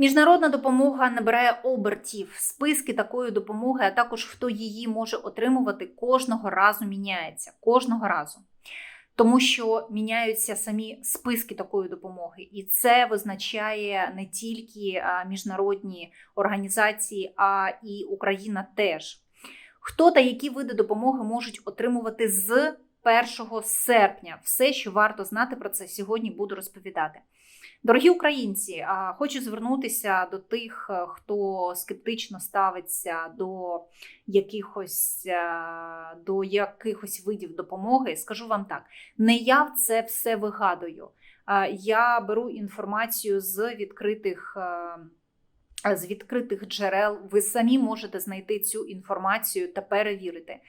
Міжнародна допомога набирає обертів. Списки такої допомоги, а також хто її може отримувати, кожного разу міняється. Кожного разу. Тому що міняються самі списки такої допомоги, і це визначає не тільки міжнародні організації, а і Україна теж. Хто та які види допомоги можуть отримувати з 1 серпня? Все, що варто знати про це сьогодні, буду розповідати. Дорогі українці, хочу звернутися до тих, е, хто скептично ставиться до якихось, е, до якихось видів допомоги. Скажу вам так: не я це все вигадую. Я беру інформацію з відкритих. З відкритих джерел ви самі можете знайти цю інформацію та перевірити.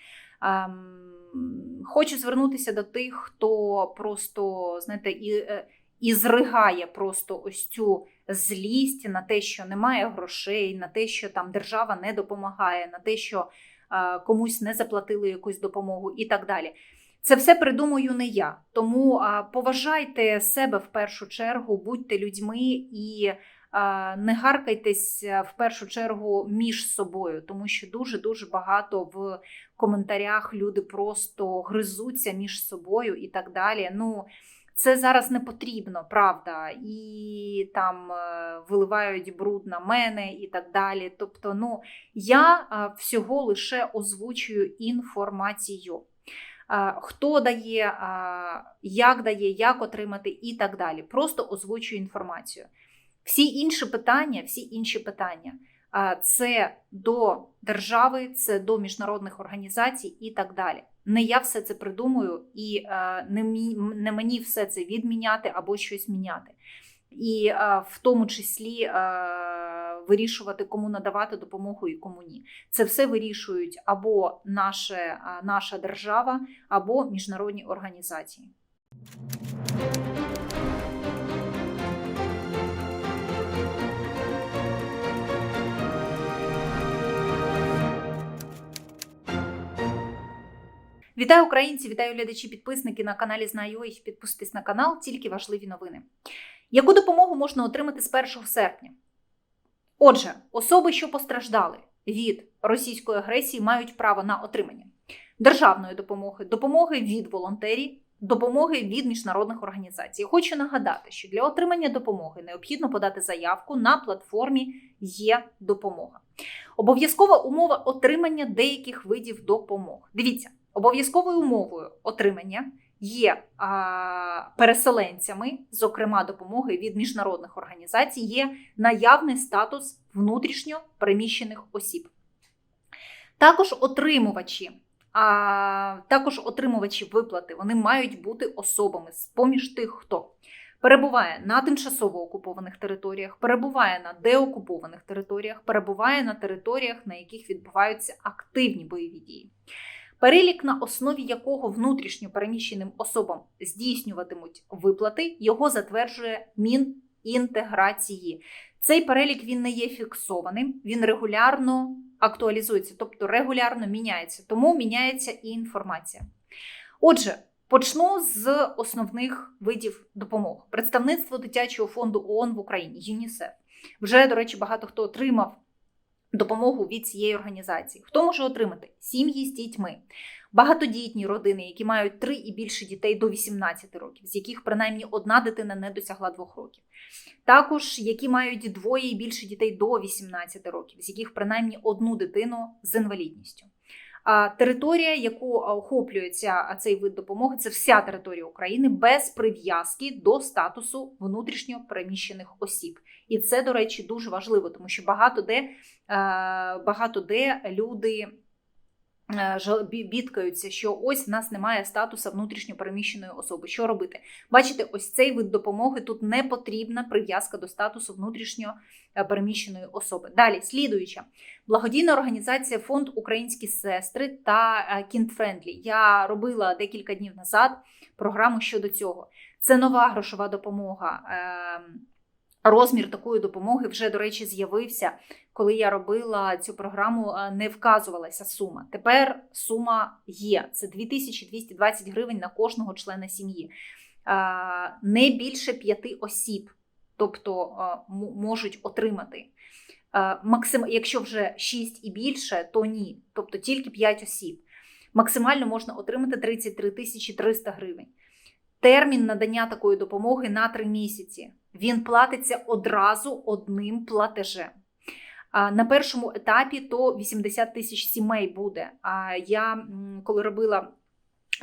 Хочу звернутися до тих, хто просто знаєте, і, е, і зригає просто ось цю злість на те, що немає грошей, на те, що там держава не допомагає, на те, що комусь не заплатили якусь допомогу і так далі. Це все придумую не я. Тому поважайте себе в першу чергу, будьте людьми і не гаркайтесь в першу чергу між собою, тому що дуже дуже багато в коментарях люди просто гризуться між собою і так далі. Ну це зараз не потрібно, правда, і там е, виливають бруд на мене і так далі. Тобто, ну я всього лише озвучую інформацію. Хто дає, як дає, як отримати і так далі. Просто озвучую інформацію. Всі інші питання, всі інші питання це до держави, це до міжнародних організацій і так далі. Не я все це придумую, і е, не, не мені все це відміняти або щось міняти. І е, в тому числі е, вирішувати, кому надавати допомогу і кому ні. Це все вирішують або наше, наша держава, або міжнародні організації. Вітаю українці, вітаю глядачі, підписники на каналі Знаю їх. Підписуйтесь на канал, тільки важливі новини. Яку допомогу можна отримати з 1 серпня? Отже, особи, що постраждали від російської агресії, мають право на отримання державної допомоги, допомоги від волонтерів, допомоги від міжнародних організацій. Хочу нагадати, що для отримання допомоги необхідно подати заявку на платформі Є допомога. Обов'язкова умова отримання деяких видів допомог. Дивіться, обов'язковою умовою отримання є а, переселенцями, зокрема допомоги від міжнародних організацій, є наявний статус внутрішньо переміщених осіб. Також отримувачі. А також отримувачі виплати вони мають бути особами з поміж тих, хто перебуває на тимчасово окупованих територіях, перебуває на деокупованих територіях, перебуває на територіях, на яких відбуваються активні бойові дії. Перелік, на основі якого внутрішньо переміщеним особам здійснюватимуть виплати, його затверджує Мінінтеграції. Цей перелік він не є фіксованим, він регулярно актуалізується, тобто регулярно міняється, тому міняється і інформація. Отже, почну з основних видів допомоги. Представництво дитячого фонду ООН в Україні ЮНІСЕФ. Вже, до речі, багато хто отримав допомогу від цієї організації. Хто може отримати? Сім'ї з дітьми, багатодітні родини, які мають три і більше дітей до 18 років, з яких принаймні одна дитина не досягла двох років. Також які мають двоє і більше дітей до 18 років, з яких принаймні одну дитину з інвалідністю. А територія, яку охоплюється цей вид допомоги, це вся територія України без прив'язки до статусу внутрішньо переміщених осіб. І це, до речі, дуже важливо, тому що багато де, багато де люди е, бідкаються, що ось в нас немає статусу внутрішньо переміщеної особи. Що робити? Бачите, ось цей вид допомоги тут не потрібна прив'язка до статусу внутрішньо е, переміщеної особи. Далі, слідуюча. Благодійна організація Фонд Українські сестри та Кінфрендлі. Я робила декілька днів назад програму щодо цього. Це нова грошова допомога. Розмір такої допомоги вже, до речі, з'явився. Коли я робила цю програму, не вказувалася сума. Тепер сума є. Це 2220 гривень на кожного члена сім'ї. Не більше п'яти осіб. тобто можуть отримати. Максим, якщо вже 6 і більше, то ні, тобто тільки 5 осіб. Максимально можна отримати 33 тисячі 300 гривень. Термін надання такої допомоги на 3 місяці. Він платиться одразу одним платежем. На першому етапі то 80 тисяч сімей буде. А я коли робила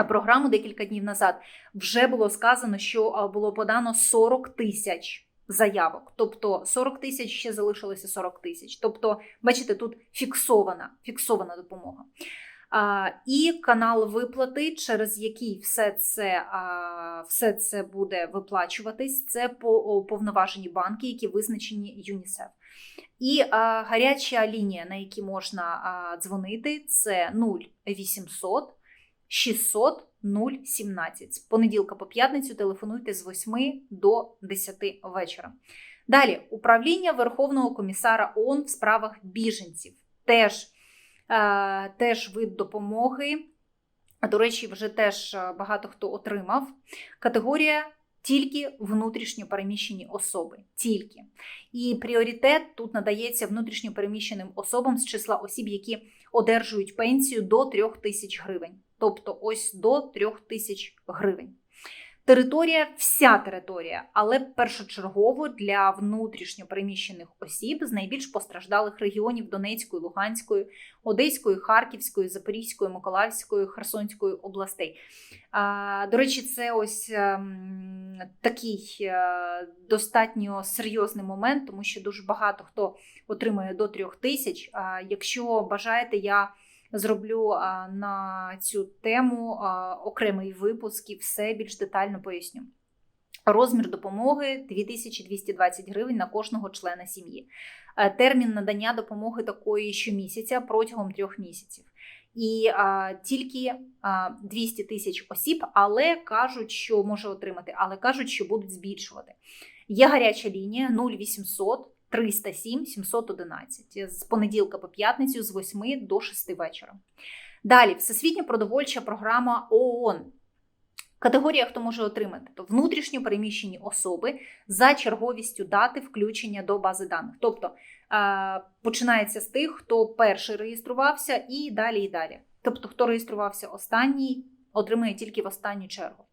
програму декілька днів назад, вже було сказано, що було подано 40 тисяч заявок. Тобто 40 тисяч ще залишилося 40 тисяч. Тобто, бачите, тут фіксована, фіксована допомога. І канал виплати, через який все це, все це буде виплачуватись, це по повноважені банки, які визначені ЮНІСЕФ. І гаряча лінія, на якій можна дзвонити, це 0800 600 017. З понеділка по п'ятницю телефонуйте з 8 до 10 вечора. Далі управління Верховного комісара ООН в справах біженців. Теж, теж вид допомоги. До речі, вже теж е, багато хто отримав. Категорія тільки внутрішньо переміщені особи. Тільки. І пріоритет тут надається внутрішньо переміщеним особам з числа осіб, які одержують пенсію до 3 тисяч гривень. Тобто ось до 3 тисяч гривень. Територія, вся територія, але першочергово для внутрішньо переміщених осіб з найбільш постраждалих регіонів Донецької, Луганської, Одеської, Харківської, Запорізької, Миколаївської, Херсонської областей. А, До речі, це ось ем, такий е, достатньо серйозний момент, тому що дуже багато хто отримує до 3 тисяч. Якщо бажаєте, я зроблю на цю тему окремий випуск і все більш детально поясню. Розмір допомоги 2220 гривень на кожного члена сім'ї. Е, Термін надання допомоги такої щомісяця протягом трьох місяців. І а, тільки а, 200 тисяч осіб, але кажуть, що може отримати, але кажуть, що будуть збільшувати. Є гаряча лінія 0800 307 711 з понеділка по п'ятницю з 8 до 6 вечора. Далі, Всесвітня продовольча програма ООН. Категорія, хто може отримати, то внутрішньо переміщені особи за черговістю дати включення до бази даних. Тобто е, починається з тих, хто перший реєструвався, і далі, і далі. Тобто, хто реєструвався останній, отримує тільки в останню чергу.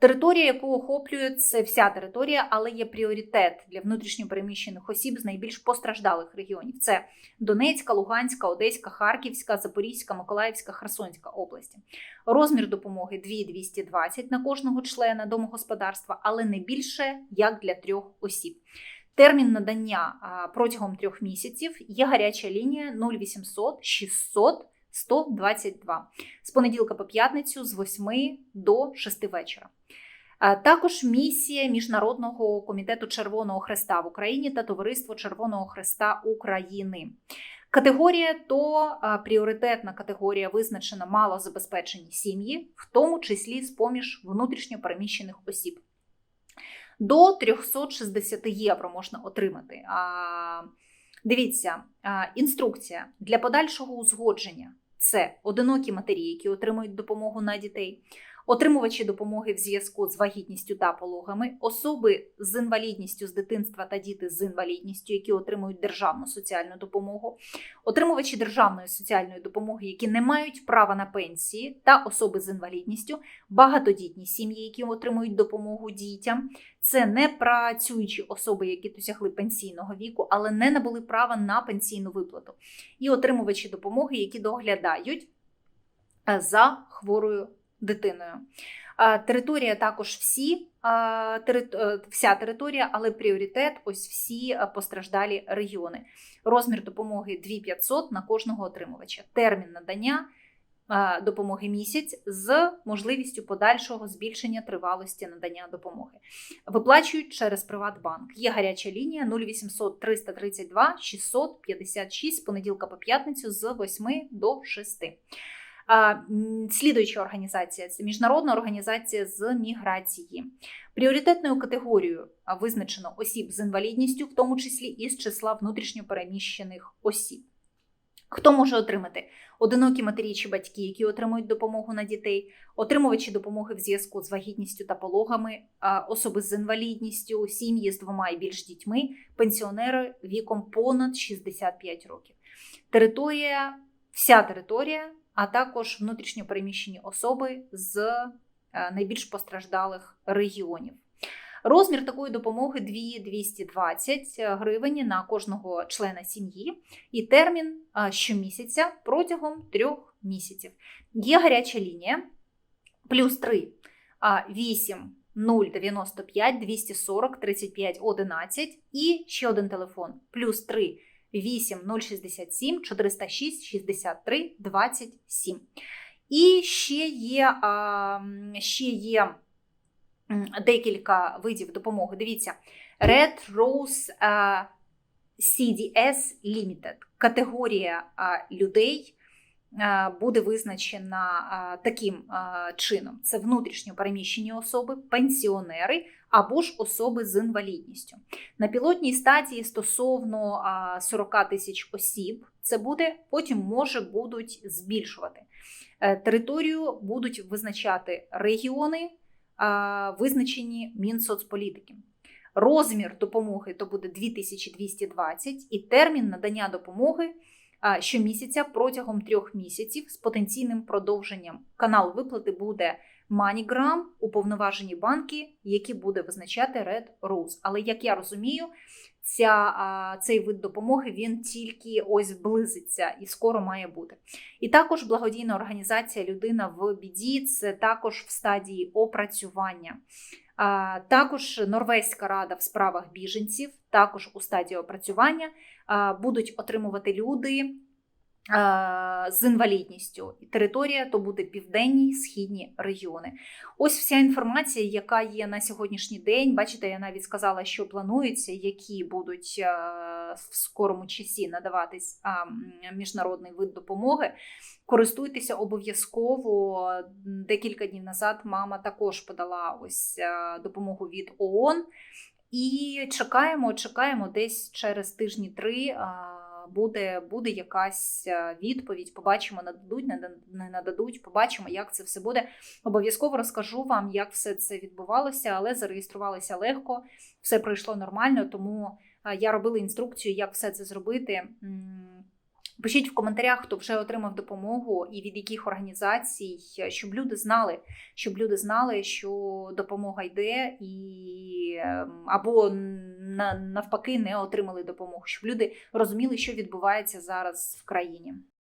Територія, яку охоплює, це вся територія, але є пріоритет для внутрішньопереміщених осіб з найбільш постраждалих регіонів: це Донецька, Луганська, Одеська, Харківська, Запорізька, Миколаївська, Херсонська області. Розмір допомоги 2220 на кожного члена домогосподарства, але не більше як для трьох осіб. Термін надання протягом трьох місяців є гаряча лінія 0800 600 122 з понеділка по п'ятницю з 8 до 6 вечора. Також місія Міжнародного комітету Червоного Хреста в Україні та Товариство Червоного Хреста України. Категорія то пріоритетна категорія визначена малозабезпечені сім'ї, в тому числі з поміж внутрішньо переміщених осіб. До 360 євро можна отримати. Дивіться, інструкція для подальшого узгодження це одинокі матері, які отримують допомогу на дітей, отримувачі допомоги в зв'язку з вагітністю та пологами, особи з інвалідністю з дитинства та діти з інвалідністю, які отримують державну соціальну допомогу, отримувачі державної соціальної допомоги, які не мають права на пенсії, та особи з інвалідністю, багатодітні сім'ї, які отримують допомогу дітям. Це не працюючі особи, які досягли пенсійного віку, але не набули права на пенсійну виплату, і отримувачі допомоги, які доглядають е, за хворою дитиною. Територія також всі, е, вся територія, але пріоритет ось всі постраждалі регіони. Розмір допомоги 2500 на кожного отримувача. Термін надання допомоги місяць з можливістю подальшого збільшення тривалості надання допомоги. Виплачують через Приватбанк. Є гаряча лінія 0800 332 656 з понеділка по п'ятницю з 8 до 6. Слідуюча організація це міжнародна організація з міграції. Пріоритетною категорією визначено осіб з інвалідністю, в тому числі із числа внутрішньопереміщених осіб. Хто може отримати? Одинокі матері чи батьки, які отримують допомогу на дітей, отримувачі допомоги в зв'язку з вагітністю та пологами, особи з інвалідністю, сім'ї з двома і більш дітьми, пенсіонери віком понад 65 років. Територія, вся територія, а також внутрішньопереміщені особи з е, найбільш постраждалих регіонів. Розмір такої допомоги 220 гривень на кожного члена сім'ї і термін щомісяця протягом трьох місяців. Є гаряча лінія плюс 3 а, 8 095 240 35 11 і ще один телефон плюс 3 8 067 406 63 27. І ще є, ще є декілька видів допомоги. Дивіться, Red Rose CDS Limited. Категорія людей буде визначена таким чином: це внутрішньо переміщені особи, пенсіонери або ж особи з інвалідністю. На пілотній стадії стосовно а, 40 тисяч осіб це буде, потім може будуть збільшувати. Е, Територію будуть визначати регіони, визначені Мінсоцполітики. Розмір допомоги то буде 2220 і термін надання допомоги щомісяця протягом трьох місяців з потенційним продовженням. Канал виплати буде MoneyGram, уповноважені банки, які буде визначати Red Rose. Але як я розумію, ця, цей вид допомоги він тільки ось близиться і скоро має бути. І також благодійна організація Людина в біді це також в стадії опрацювання. Також Норвезька рада в справах біженців, також у стадії опрацювання будуть отримувати люди з інвалідністю. І територія то буде південні східні регіони. Ось вся інформація, яка є на сьогоднішній день. Бачите, я навіть сказала, що планується, які будуть в скорому часі надаватись міжнародний вид допомоги. Користуйтеся обов'язково. Декілька днів назад мама також подала ось е, допомогу від ООН. І чекаємо, чекаємо десь через тижні три. Буде, буде якась е, відповідь. Побачимо, нададуть, не да- нададуть. Побачимо, як це все буде. Обов'язково розкажу вам, як все це відбувалося, але зареєструвалися легко, все пройшло нормально. Тому е, я робила інструкцію, як все це зробити. Пишіть в коментарях, хто вже отримав допомогу і від яких організацій, щоб люди знали, щоб люди знали, що допомога йде, і ем, або на- навпаки не отримали допомогу, щоб люди розуміли, що відбувається зараз в країні.